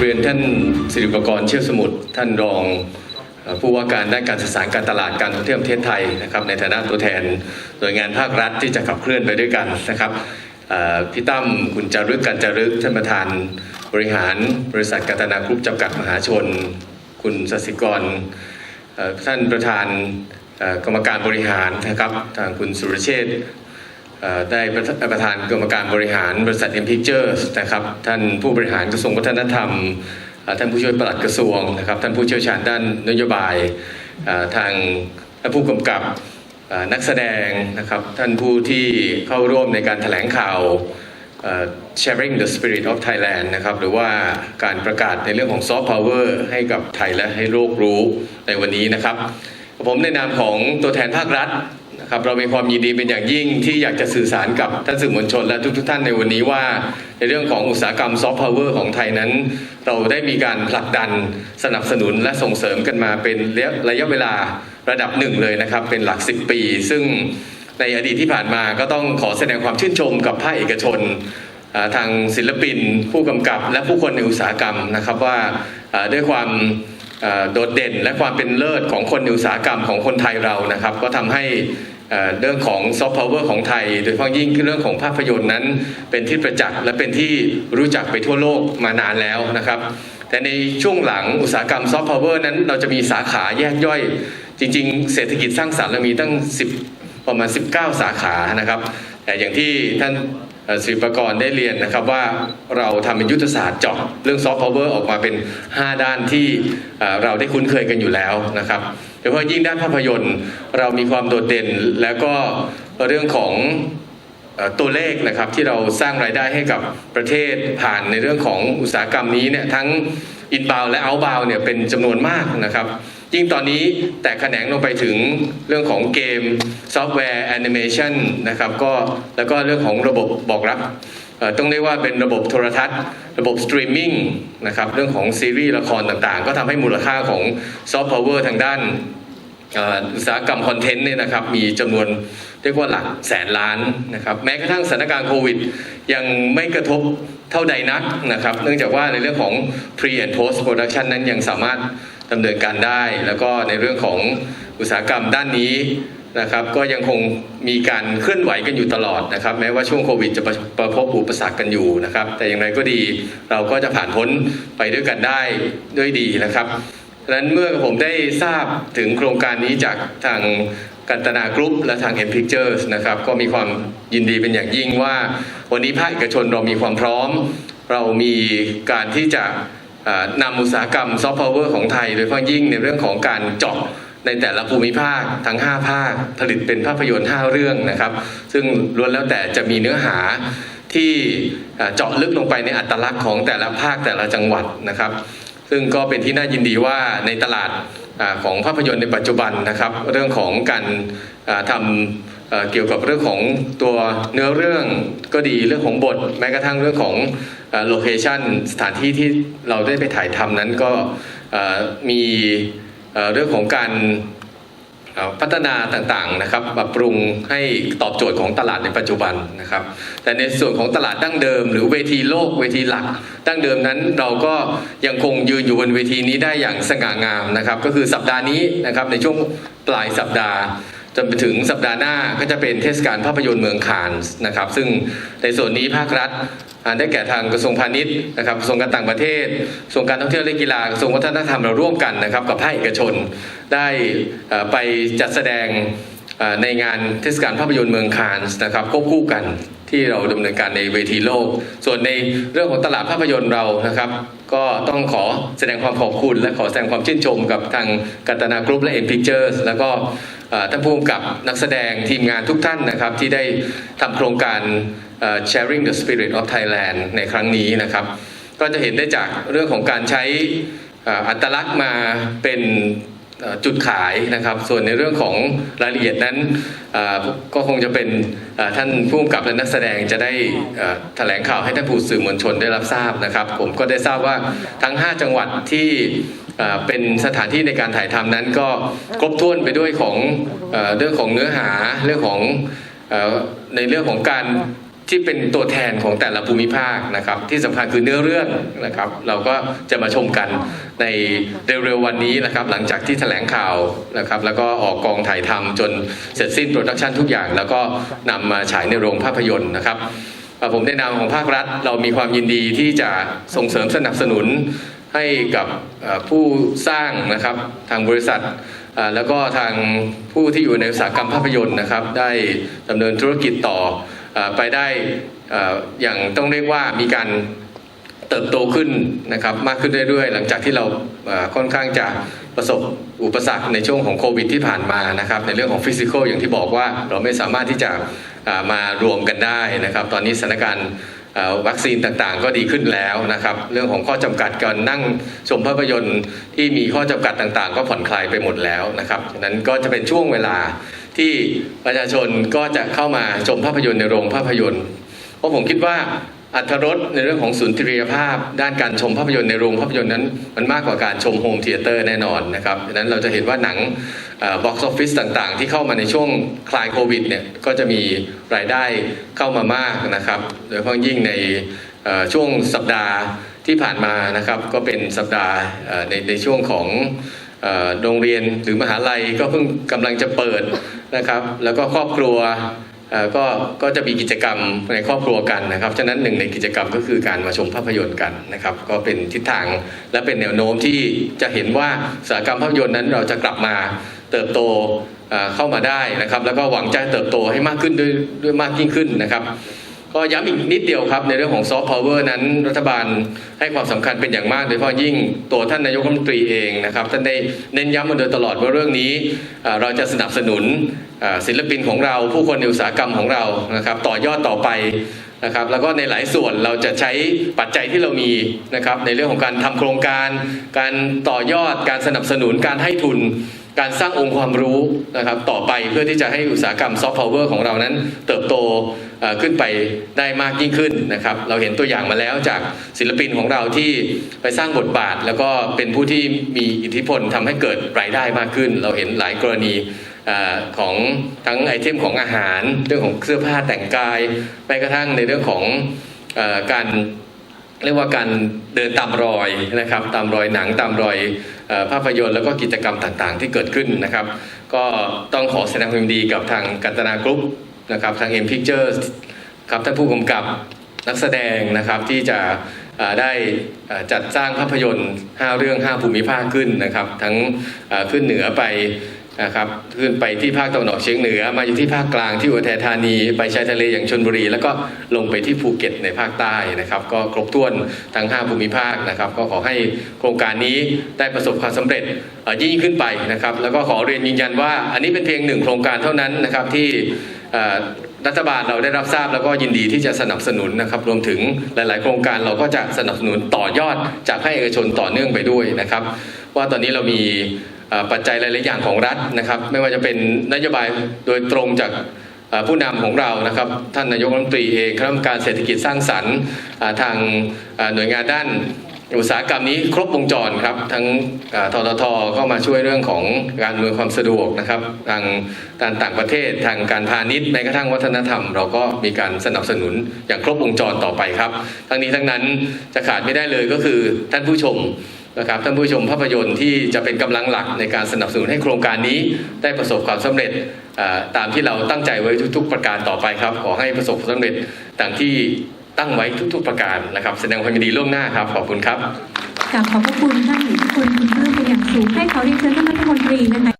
เรียนท่านสิริปกรณ์เชี่ยวสมุทรท่านรองผู้ว่าการด้านการสื่อสารการตลาดการท่องเที่ยวประเทศไทยนะครับในฐานะตัวแทนหน่วยงานภาครัฐที่จะขับเคลื่อนไปด้วยกันนะครับพี่ตั้มคุณจารึกกันจารึกท่านประธานบริหารบริษัทกาตนากรุ๊ปจำกัดมหาชน คุณสศิกรท่านประธานกรรมการบริหารนะครับทางคุณสุรเชษ ได้ประธานกรรมการบริหารบริษัท M Pictures นะครับ ท่านผู้บริหารกระทรวงวัฒนธรรม ท่านผู้ช่วยปลัดกระทรวงนะครับ ท่านผู้เชี่ยวชาญด้านนโยบายทางท่านผู้กำกับนักแสดงนะครับ ท่านผู้ที่เข้าร่วมในการแถลงข่าว sharing the spirit of Thailand นะครับ หรือว่าการประกาศในเรื่องของ soft power ให้กับไทยและให้โลกรู้ในวันนี้นะครับ ผมในนามของตัวแทนภาครัฐ ครับเรามีความยินดีเป็นอย่างยิ่งที่อยากจะสื่อสารกับท่านสื่อมวลชนและทุกๆท่านในวันนี้ว่า ในเรื่องของอุตสาหกรรมซอฟต์พาวเวอร์ของไทยนั้น เราได้มีการผลักดันสนับสนุนและส่งเสริมกันมาเป็นระยะเวลาระดับหนึ่งเลยนะครับ เป็นหลัก 10 ปี ซึ่งในอดีตที่ผ่านมาก็ต้องขอแสดงความชื่นชมกับภาคเอกชนทางศิลปิน ผู้กำกับและผู้คนในอุตสาหกรรมนะครับว่าด้วยความโดดเด่นและความเป็นเลิศของคนในอุตสาหกรรมของคนไทยเรานะครับ ก็ทำให้ เรื่องของซอฟต์พาวเวอร์ของไทย โดยเฉพาะยิ่งเรื่องของภาพยนตร์นั้น เป็นที่ประจักษ์และเป็นที่รู้จักไปทั่วโลกมานานแล้วนะครับ แต่ในช่วงหลังอุตสาหกรรมซอฟต์พาวเวอร์นั้นเราจะมีสาขาแยกย่อย จริง ๆ เศรษฐกิจสร้างสรรค์เรามีตั้ง 10 ประมาณ 19 สาขานะครับ แต่อย่างที่ท่าน ศิริปกรได้เรียนนะครับว่าเราทำเป็นยุทธศาสตร์เจาะเรื่องซอฟต์พาวเวอร์ออกมาเป็น 5 ด้านที่เราได้คุ้นเคยกันอยู่แล้วนะครับโดยเฉพาะยิ่งด้านภาพยนตร์เรามีความโดดเด่นแล้วก็เรื่องของตัวเลขนะครับที่เราสร้างรายได้ให้กับประเทศผ่านในเรื่องของอุตสาหกรรมนี้เนี่ยทั้งอินบาวและเอาบาวเนี่ยเป็นจำนวนมากนะครับ ยิ่งตอนนี้แตกแขนงลงไปถึงเรื่องของเกมซอฟต์แวร์แอนิเมชันนะครับก็แล้วก็เรื่องของระบบบอกรับต้องเรียกว่าเป็นระบบโทรทัศน์ ระบบสตรีมมิ่งนะครับเรื่องของซีรีส์ละครต่างๆ ก็ทำให้มูลค่าของซอฟต์พาวเวอร์ทางด้านอุตสาหกรรมคอนเทนต์เนี่ยนะครับมีจำนวนเรียกว่าหลักแสนล้านนะครับแม้กระทั่งสถานการณ์โควิด ยังไม่กระทบเท่าใดนักนะครับเนื่องจากว่าในเรื่องของ pre and post production นั้นยังสามารถ ดำเนินการได้ แล้วก็ในเรื่องของอุตสาหกรรมด้านนี้นะครับ ก็ยังคงมีการเคลื่อนไหวกันอยู่ตลอดนะครับ แม้ว่าช่วงโควิดจะประพบอุปสรรคกันอยู่นะครับ แต่อย่างไรก็ดีเราก็จะผ่านพ้นไปด้วยกันได้ด้วยดีนะครับดังนั้นเมื่อผมได้ทราบถึงโครงการนี้จากทางกันตนากรุ๊ปและทาง M Pictures นะครับก็มีความยินดีเป็นอย่างยิ่งว่า วันนี้ภาคเอกชนเรามีความพร้อม เรามีการที่จะ นำอุตสาหกรรมซอฟต์พาวเวอร์ของไทย โดยเฉพาะยิ่งในเรื่องของการเจาะในแต่ละภูมิภาคทั้ง 5 ภาค ผลิตเป็นภาพยนตร์ 5 เรื่องนะครับ ซึ่งล้วนแล้วแต่จะมีเนื้อหาที่เจาะลึกลงไปในอัตลักษณ์ของแต่ละภาคแต่ละจังหวัดนะครับ ซึ่งก็เป็นที่น่ายินดีว่าในตลาดอของภาพยนตร์ในปัจจุบันนะครับ เรื่องของการอ่าทำ เกี่ยวกับเรื่องของตัวเนื้อเรื่องก็ดีเรื่องของบท แม้กระทั่งเรื่องของโลเคชันสถานที่ที่เราได้ไปถ่ายทำนั้นก็มีเรื่องของการพัฒนาต่างๆนะครับปรับปรุงให้ตอบโจทย์ของตลาดในปัจจุบันนะครับ แต่ในส่วนของตลาดดั้งเดิม หรือเวทีโลกเวทีหลักดั้งเดิมนั้นเราก็ยังคงยืนอยู่บนเวทีนี้ได้อย่างสง่างามนะครับ ก็คือสัปดาห์นี้นะครับในช่วงปลายสัปดาห์ จนไปถึงสัปดาห์หน้าก็จะเป็นเทศกาลภาพยนตร์เมืองคานส์นะครับ ซึ่งในส่วนนี้ภาครัฐอ่าได้แก่ทางกระทรวงพาณิชย์นะครับกระทรวงการต่างประเทศกระทรวงการท่องเที่ยวและกีฬากระทรวงวัฒนธรรมเราร่วมกันนะครับ กับภาคเอกชนได้ไปจัดแสดงในงานเทศกาลภาพยนตร์เมืองคานส์นะครับควบคู่กันที่เราดำเนินการในเวทีโลก ส่วนในเรื่องของตลาดภาพยนตร์เรานะครับ ก็ต้องขอแสดงความขอบคุณ และขอแสดงความชื่นชมกับทางกัตนากรุ๊ปและ M Pictures แล้วก็ ท่านผู้กำกับนักแสดงทีมงานทุกท่านนะครับ ที่ได้ทำโครงการ Sharing the Spirit of Thailand ในครั้งนี้นะครับ ก็จะเห็นได้จากเรื่องของการใช้อัตลักษณ์มาเป็นจุดขายนะครับ ส่วนในเรื่องของรายละเอียดนั้นก็คงจะเป็นท่านผู้กำกับและนักแสดงจะได้แถลงข่าวให้ท่านผู้สื่อมวลชนได้รับทราบนะครับ ผมก็ได้ทราบว่าทั้ง 5 จังหวัดที่ เป็นสถานที่ในการถ่ายทำนั้นก็ครบถ้วนไปด้วยของเอเรื่องของเนื้อหาเรื่องของอในเรื่องของการที่เป็นตัวแทนของแต่ละภูมิภาคนะครับ ที่สำคัญคือเนื้อเรื่องนะครับ เราก็จะมาชมกันในเร็วๆวันนี้นะครับ หลังจากที่แถลงข่าวนะครับ แล้วก็ออกกองถ่ายทำจนเสร็จสิ้นโปรดักชันทุกอย่าง แล้วก็นำมาฉายในโรงภาพยนตร์นะครับผมในนามของภาครัฐ เรามีความยินดีที่จะส่งเสริมสนับสนุน ให้กับผู้สร้างนะครับทางบริษัท แล้วก็ทางผู้ที่อยู่ในอุตสาหกรรมภาพยนตร์นะครับ ได้ดำเนินธุรกิจต่ออไปได้อย่างต้องเรียกว่ามีการเติบโตขึ้นนะครับมากขึ้นเรื่อยๆ หลังจากที่เราค่อนข้างจะประสบอุปสรรคในช่วงของโควิดที่ผ่านมานะครับในเรื่องของฟิสิกอลอย่างที่บอกว่าเราไม่สามารถที่จะมารวมกันได้นะครับ ตอนนี้สถานการณ์ วัคซีนต่างๆ ก็ดีขึ้นแล้วนะครับ เรื่องของข้อจำกัดการนั่งชมภาพยนตร์ที่มีข้อจำกัดต่างๆ ก็ผ่อนคลายไปหมดแล้วนะครับฉะนั้นก็จะเป็นช่วงเวลาที่ประชาชนก็จะเข้ามาชมภาพยนตร์ในโรงภาพยนตร์เพราะผมคิดว่า อัตรสในเรื่องของสุนทรียภาพ ด้านการชมภาพยนตร์ในโรงภาพยนตร์นั้น มันมากกว่าการชมโฮมเทเตอร์แน่นอนนะครับดังนั้นเราจะเห็นว่าหนังบ็อกซ์ออฟฟิศต่างๆ ที่เข้ามาในช่วงคลายโควิดเนี่ยก็จะมีรายได้เข้ามามากนะครับโดยเฉพาะยิ่งในช่วงสัปดาห์ที่ผ่านมานะครับก็เป็นสัปดาห์ในในช่วงของโรงเรียนหรือมหาลัยก็เพิ่งกำลังจะเปิดนะครับ แล้วก็ครอบครัว ก็ก็จะมีกิจกรรมในครอบครัวกันนะครับฉะนั้นหนึ่งในกิจกรรมก็คือการมาชมภาพยนตร์กันนะครับ ก็เป็นทิศทางและเป็นแนวโน้มที่จะเห็นว่าสาหกรรมภาพยนตร์นั้นเราจะกลับมาเติบโตเอ่อเข้ามาได้นะครับ แล้วก็หวังจะเติบโตให้มากขึ้นด้วยด้วยมากยิ่งขึ้นนะครับ ก็ย้ำอีกนิดเดียวครับ ในเรื่องของซอฟต์พาวเวอร์นั้นรัฐบาลให้ความสำคัญเป็นอย่างมากโดยเฉพาะยิ่งตัวท่านนายกรัฐมนตรีเองนะครับท่านได้เน้นย้ำมาโดยตลอดว่าเรื่องนี้เราจะสนับสนุนศิลปินของเรา ผู้คนในอุตสาหกรรมของเรานะครับต่อยอดต่อไปนะครับแล้วก็ในหลายส่วนเราจะใช้ปัจจัยที่เรามีนะครับในเรื่องของการทำโครงการ การต่อยอดการสนับสนุนการให้ทุนการสร้างองค์ความรู้นะครับต่อไปเพื่อที่จะให้อุตสาหกรรมซอฟต์พาวเวอร์ของเรานั้นเติบโต ขึ้นไปได้มากยิ่งขึ้นนะครับ เราเห็นตัวอย่างมาแล้วจากศิลปินของเราที่ไปสร้างบทบาท แล้วก็เป็นผู้ที่มีอิทธิพลทำให้เกิดรายได้มากขึ้น เราเห็นหลายกรณีอของทั้งไอเทมของอาหาร เรื่องของเสื้อผ้าแต่งกายแม้กระทั่งในเรื่องของอการเรียกว่าการเดินตามรอยนะครับ ตามรอยหนังตามรอยภาพยนตร์แล้วก็กิจกรรมต่างๆ ที่เกิดขึ้นนะครับ ก็ต้องขอแสดงความยินดีกับทางกันตนากรุ๊ป นะครับทาง M Pictures ครับท่านผู้กำกับนักแสดงนะครับที่จะได้จัดสร้างภาพยนตร์ 5 เรื่อง 5 ภูมิภาคขึ้นนะครับ ทั้งขึ้นเหนือไปนะครับขึ้นไปที่ภาคตะวันออกเฉียงเหนือ มาอยู่ที่ภาคกลางที่อุทัยธานี ไปชายทะเลอย่างชนบุรี แล้วก็ลงไปที่ภูเก็ตในภาคใต้นะครับ ก็ครบถ้วนทั้ง 5 ภูมิภาคนะครับ ก็ขอให้โครงการนี้ได้ประสบความสำเร็จยิ่งขึ้นไปนะครับ แล้วก็ขอเรียนยืนยันว่า อันนี้เป็นเพียงหนึ่งโครงการเท่านั้นนะครับที่ รัฐบาลเราได้รับทราบแล้วก็ยินดีที่จะสนับสนุนนะครับ รวมถึงหลาย ๆ โครงการเราก็จะสนับสนุนต่อยอดจากภาคเอกชนต่อเนื่องไปด้วยนะครับ ว่าตอนนี้เรามีปัจจัยหลาย ๆ อย่างของรัฐนะครับ ไม่ว่าจะเป็นนโยบายโดยตรงจากผู้นำของเรานะครับ ท่านนายกรัฐมนตรีเองคณะกรรมการเศรษฐกิจสร้างสรรค์ทางหน่วยงานด้าน อุตสาหกรรมนี้ครบวงจรครับ ทั้งทททเข้ามาช่วยเรื่องของการอำนวยความสะดวกนะครับทางการต่างประเทศทางการพาณิชย์แม้กระทั่งวัฒนธรรม เราก็มีการสนับสนุนอย่างครบวงจรต่อไปครับ ทั้งนี้ทั้งนั้นจะขาดไม่ได้เลยก็คือท่านผู้ชมนะครับท่านผู้ชมภาพยนตร์ที่จะเป็นกำลังหลักในการสนับสนุนให้โครงการนี้ได้ประสบความสำเร็จตามที่เราตั้งใจไว้ทุก ๆ ประการต่อไปครับ ขอให้ประสบความสำเร็จดังที่ ตั้งไว้ทุก ๆ ประการนะครับ แสดงความยินดีล่วงหน้าครับ ขอบคุณครับ กราบขอบพระคุณท่านผู้คุณเพิ่มเป็นอย่างสูงให้เขาเรียนเชิญท่านรัฐมนตรีนะคะ